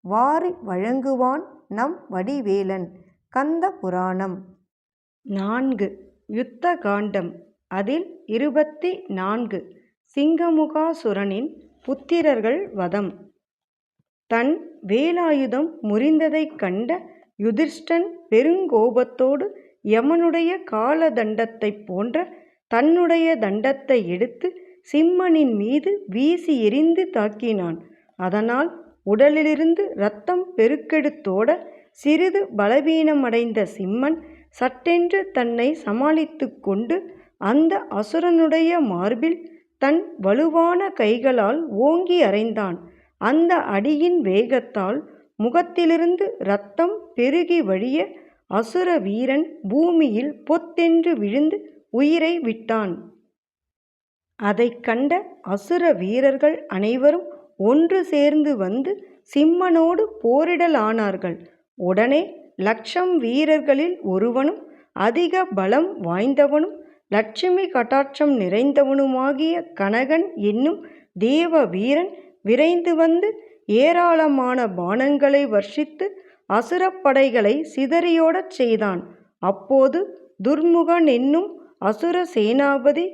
வாரி வழங்குவான் நம் வடிவேலன். கந்த புராணம். நான்கு. யுத்த காண்டம். அதில் இருபத்தி நான்கு. சிங்கமுகாசுரனின் புத்திரர்கள் வதம். தன் வேலாயுதம் முறிந்ததைக் கண்ட யுதிர்ஷ்டன் பெருங்கோபத்தோடு யமனுடைய கால தண்டத்தைப் போன்ற தன்னுடைய தண்டத்தை எடுத்து சிம்மனின் மீது வீசி எறிந்து தாக்கினான். அதனால் உடலிலிருந்து இரத்தம் பெருக்கெடுத்தோட சிறிது பலவீனமடைந்த சிம்மன் சட்டென்று தன்னை சமாளித்து கொண்டு அந்த அசுரனுடைய மார்பில் தன் வலுவான கைகளால் ஓங்கி அறைந்தான். அந்த அடியின் வேகத்தால் முகத்திலிருந்து இரத்தம் பெருகி வழிய அசுர வீரன் பூமியில் பொத்தென்று விழுந்து உயிரை விட்டான். அதைக் கண்ட அசுர வீரர்கள் அனைவரும் ஒன்று சேர்ந்து வந்து சிம்மனோடு போரிடலானார்கள் உடனே லட்சம் வீரர்களில் ஒருவனும் அதிக பலம் வாய்ந்தவனும் லட்சுமி கட்டாட்சம் நிறைந்தவனுமாகிய கனகன் என்னும் தேவ வீரன் விரைந்து வந்து ஏராளமான பானங்களை வர்ஷித்து அசுரப்படைகளை சிதறியோடச் செய்தான். அப்போது துர்முகன் என்னும் அசுர சேனாபதி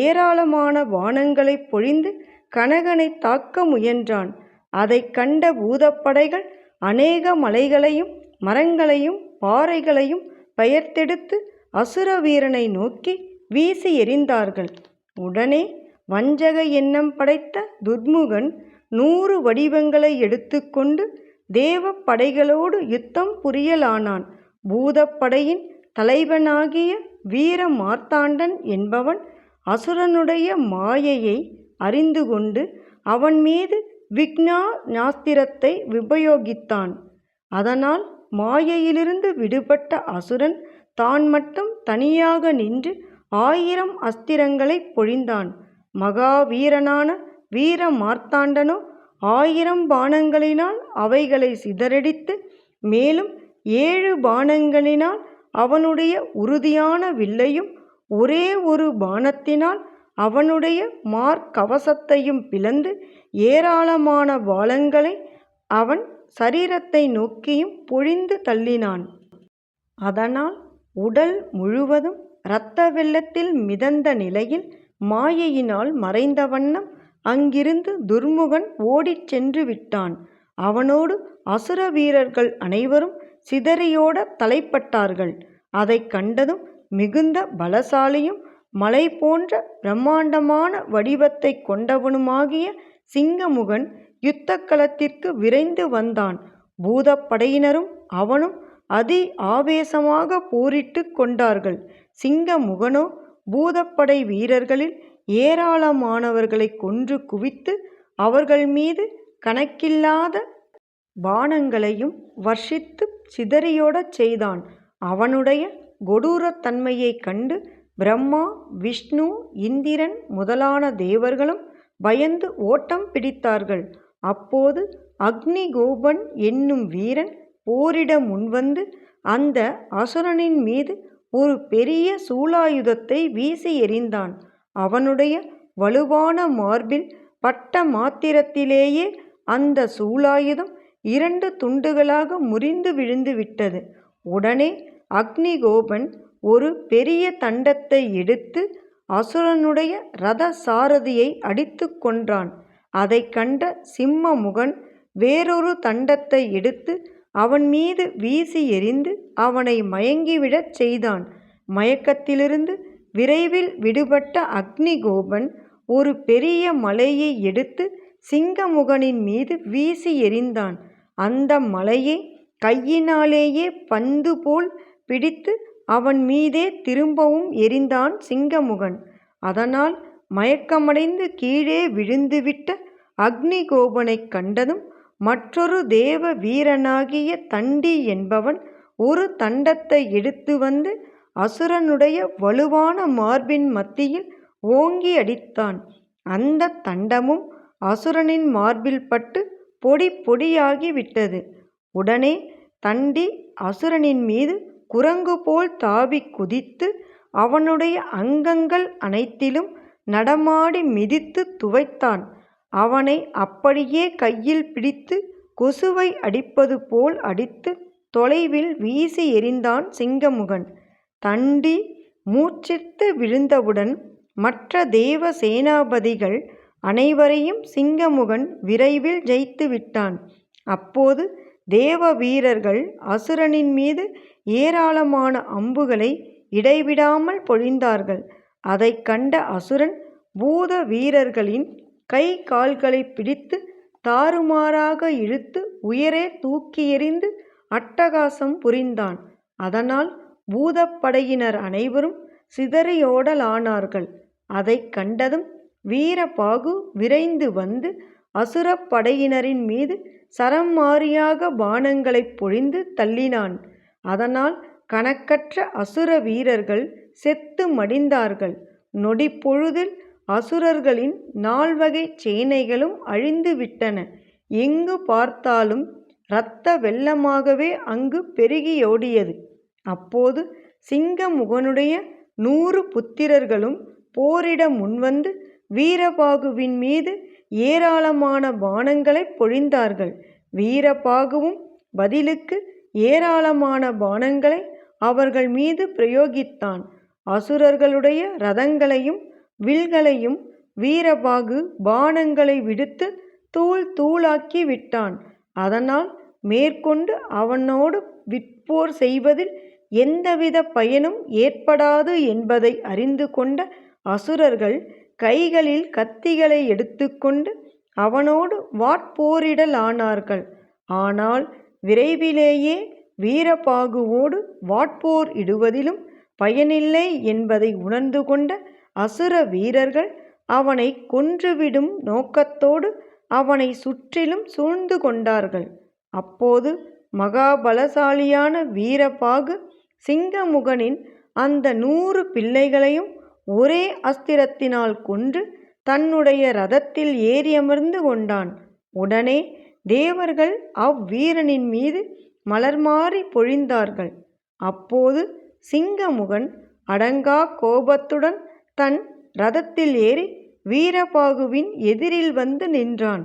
ஏராளமான வானங்களை பொழிந்து கனகனை தாக்க முயன்றான். அதைக் கண்ட பூதப்படைகள் அநேக மலைகளையும் மரங்களையும் பாறைகளையும் பெயர்த்தெடுத்து அசுர வீரனை நோக்கி வீசி எறிந்தார்கள். உடனே வஞ்சக எண்ணம் படைத்த துர்முகன் நூறு வடிவங்களை எடுத்துக்கொண்டு தேவ படைகளோடு யுத்தம் புரியலானான். பூதப்படையின் தலைவனாகிய வீர மார்த்தாண்டன் என்பவன் அசுரனுடைய மாயையை அறிந்து கொண்டு அவன் மீது விக்னா நாஸ்திரத்தை உபயோகித்தான். அதனால் மாயையிலிருந்து விடுபட்ட அசுரன் தான் மட்டும் தனியாக நின்று ஆயிரம் அஸ்திரங்களைப் பொழிந்தான். மகாவீரனான வீர மார்த்தாண்டனோ ஆயிரம் பானங்களினால் அவைகளை சிதறடித்து மேலும் ஏழு பானங்களினால் அவனுடைய உறுதியான வில்லையும் ஒரே ஒரு பானத்தினால் அவனுடைய மார்க்கவசத்தையும் பிளந்து ஏராளமான வாளங்களை அவன் சரீரத்தை நோக்கியும் பொழிந்து தள்ளினான். அதனால் உடல் முழுவதும் இரத்த வெள்ளத்தில் மிதந்த நிலையில் மாயையினால் மறைந்த வண்ணம் அங்கிருந்து துர்முகன் ஓடிச் சென்று விட்டான். அவனோடு அசுர வீரர்கள் அனைவரும் சிதறியோட தலைப்பட்டார்கள். அதைக் கண்டதும் மிகுந்த பலசாலியும் மலை போன்ற பிரம்மாண்டமான வடிவத்தை கொண்டவனுமாகிய சிங்கமுகன் யுத்த களத்திற்கு விரைந்து வந்தான். பூதப்படையினரும் அவனும் அதி ஆவேசமாக போரிட்டு கொண்டார்கள். சிங்கமுகனோ பூதப்படை வீரர்களில் ஏராளமானவர்களை கொன்று குவித்து அவர்கள் மீது கணக்கில்லாத பானங்களையும் வர்ஷித்து சிதறியோடச் செய்தான். அவனுடைய கொடூரத்தன்மையைக் கண்டு பிரம்மா விஷ்ணு இந்திரன் முதலான தேவர்களும் பயந்து ஓட்டம் பிடித்தார்கள். அப்போது அக்னிகோபன் என்னும் வீரன் போரிட முன்வந்து அந்த அசுரனின் மீது ஒரு பெரிய சூலாயுதத்தை வீசி எறிந்தான். அவனுடைய வலுவான மார்பில் பட்ட மாத்திரத்திலேயே அந்த சூலாயுதம் இரண்டு துண்டுகளாக முறிந்து விழுந்து விட்டது. உடனே அக்னிகோபன் ஒரு பெரிய தண்டத்தை எடுத்து அசுரனுடைய ரத சாரதியை அடித்து கொன்றான். அதைக் கண்ட சிம்மமுகன் வேறொரு தண்டத்தை எடுத்து அவன் மீது வீசி எறிந்து அவனை மயங்கிவிடச் செய்தான். மயக்கத்திலிருந்து விரைவில் விடுபட்ட அக்னிகோபன் ஒரு பெரிய மலையை எடுத்து சிங்கமுகனின் மீது வீசி எறிந்தான். அந்த மலையை கையினாலேயே பந்து போல் பிடித்து அவன் மீதே திரும்பவும் எறிந்தான் சிங்கமுகன். அதனால் மயக்கமடைந்து கீழே விழுந்துவிட்ட அக்னிகோபனைக் கண்டதும் மற்றொரு தேவ வீரனாகிய தண்டி என்பவன் ஒரு தண்டத்தை எடுத்து வந்து அசுரனுடைய வலுவான மார்பின் மத்தியில் ஓங்கி அடித்தான். அந்த தண்டமும் அசுரனின் மார்பில் பட்டு பொடி பொடியாகி விட்டது. உடனே தண்டி அசுரனின் மீது குரங்கு போல் தாவி குதித்து அவனுடைய அங்கங்கள் அனைத்திலும் நடமாடி மிதித்து துவைத்தான். அவனை அப்படியே கையில் பிடித்து கொசுவை அடிப்பது போல் அடித்து தொலைவில் வீசி எறிந்தான் சிங்கமுகன். தண்டி மூச்சித்து விழுந்தவுடன் மற்ற தேவ சேனாபதிகள் அனைவரையும் சிங்கமுகன் விரைவில் ஜெயித்து விட்டான். அப்போது தேவ வீரர்கள் அசுரனின் மீது ஏராளமான அம்புகளை இடைவிடாமல் பொழிந்தார்கள். அதைக் கண்ட அசுரன் பூத வீரர்களின் கை கால்களை பிடித்து தாறுமாறாக இழுத்து உயரே தூக்கி எறிந்து அட்டகாசம் புரிந்தான். அதனால் பூதப்படையினர் அனைவரும் சிதறியோடலானார்கள். அதைக் கண்டதும் வீரபாகு விரைந்து வந்து அசுரப் படையினரின் மீது சரம் மாறியாக பானங்களைப் பொழிந்து தள்ளினான். அதனால் கணக்கற்ற அசுர வீரர்கள் செத்து மடிந்தார்கள். நொடிப்பொழுதில் அசுரர்களின் நால்வகைச் சேனைகளும் அழிந்து விட்டன. எங்கு பார்த்தாலும் இரத்த வெள்ளமாகவே அங்கு பெருகியோடியது. அப்போது சிங்கமுகனுடைய நூறு புத்திரர்களும் போரிட முன்வந்து வீரபாகுவின் மீது ஏராளமான பானங்களை பொழிந்தார்கள். வீரபாகுவும் பதிலுக்கு ஏராளமான பானங்களை அவர்கள் மீது பிரயோகித்தான். அசுரர்களுடைய ரதங்களையும் வில்களையும் வீரபாகு பானங்களை விடுத்து தூள் தூளாக்கி விட்டான். அதனால் மேற்கொண்டு அவனோடு விற்போர் செய்வதில் எந்தவித பயனும் ஏற்படாது என்பதை அறிந்து கொண்ட அசுரர்கள் கைகளில் கத்திகளை எடுத்துக்கொண்டு அவனோடு வாட்போரிடலானார்கள். ஆனால் விரைவிலேயே வீரபாகுவோடு வாட்போர் இடுவதிலும் பயனில்லை என்பதை உணர்ந்து கொண்ட அசுர வீரர்கள் அவனை கொன்றுவிடும் நோக்கத்தோடு அவனை சுற்றிலும் சூழ்ந்து கொண்டார்கள். அப்போது மகாபலசாலியான வீரபாகு சிங்கமுகனின் அந்த நூறு பிள்ளைகளையும் ஒரே அஸ்திரத்தினால் கொன்று தன்னுடைய ரதத்தில் ஏறி அமர்ந்து கொண்டான். உடனே தேவர்கள் அவ்வீரனின் மீது மலர்மாறி பொழிந்தார்கள். அப்போது சிங்கமுகன் அடங்கா கோபத்துடன் தன் ரதத்தில் ஏறி வீரபாகுவின் எதிரில் வந்து நின்றான்.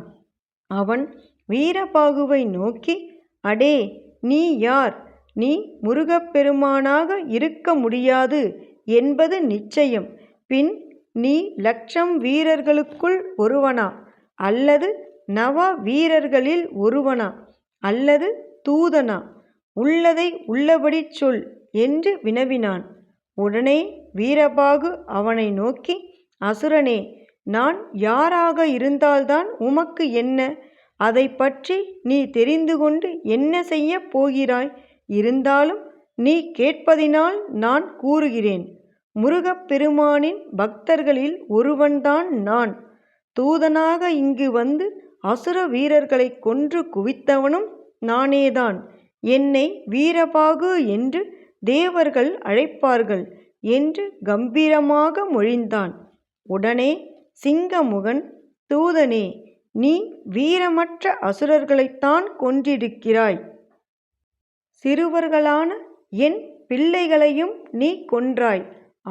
அவன் வீரபாகுவை நோக்கி அடே நீ யார்? நீ முருகப்பெருமானாக இருக்க முடியாது. என்பது நிச்சயம். பின் நீ லட்சம் வீரர்களுக்குள் ஒருவனா? அல்லது நவ வீரர்களில் ஒருவனா? அல்லது தூதனா? உள்ளதை உள்ளபடி சொல் என்று வினவினான். உடனே வீரபாகு அவனை நோக்கி அசுரனே நான் யாராக இருந்தால்தான் உமக்கு என்ன? அதை பற்றி நீ தெரிந்து கொண்டு என்ன செய்யப் போகிறாய்? இருந்தாலும் நீ கேட்பதினால் நான் கூறுகிறேன். முருகப்பெருமானின் பக்தர்களில் ஒருவன்தான் நான். தூதனாக இங்கு வந்து அசுர வீரர்களைக் கொன்று குவித்தவனும் நானேதான். என்னை வீரபாகு என்று தேவர்கள் அழைப்பார்கள் என்று கம்பீரமாக மொழிந்தான். உடனே சிங்கமுகன் தூதனே நீ வீரமற்ற அசுரர்களைத்தான் கொன்றிருக்கிறாய். சிறுவர்களான என் பிள்ளைகளையும் நீ கொன்றாய்.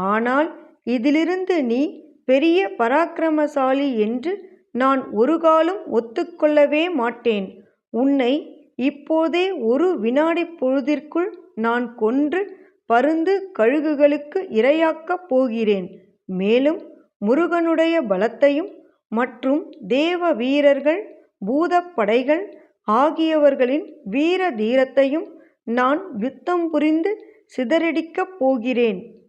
ஆனால் இதிலிருந்து நீ பெரிய பராக்கிரமசாலி என்று நான் ஒருகாலும் ஒத்துக்கொள்ளவே மாட்டேன். உன்னை இப்போதே ஒரு வினாடி பொழுதிற்குள் நான் கொன்று பருந்து கழுகுகளுக்கு இரையாக்கப் போகிறேன். மேலும் முருகனுடைய பலத்தையும் மற்றும் தேவ வீரர்கள் பூதப்படைகள் ஆகியவர்களின் வீர தீரத்தையும் நான் யுத்தம் புரிந்து சிதறடிக்கப் போகிறேன்.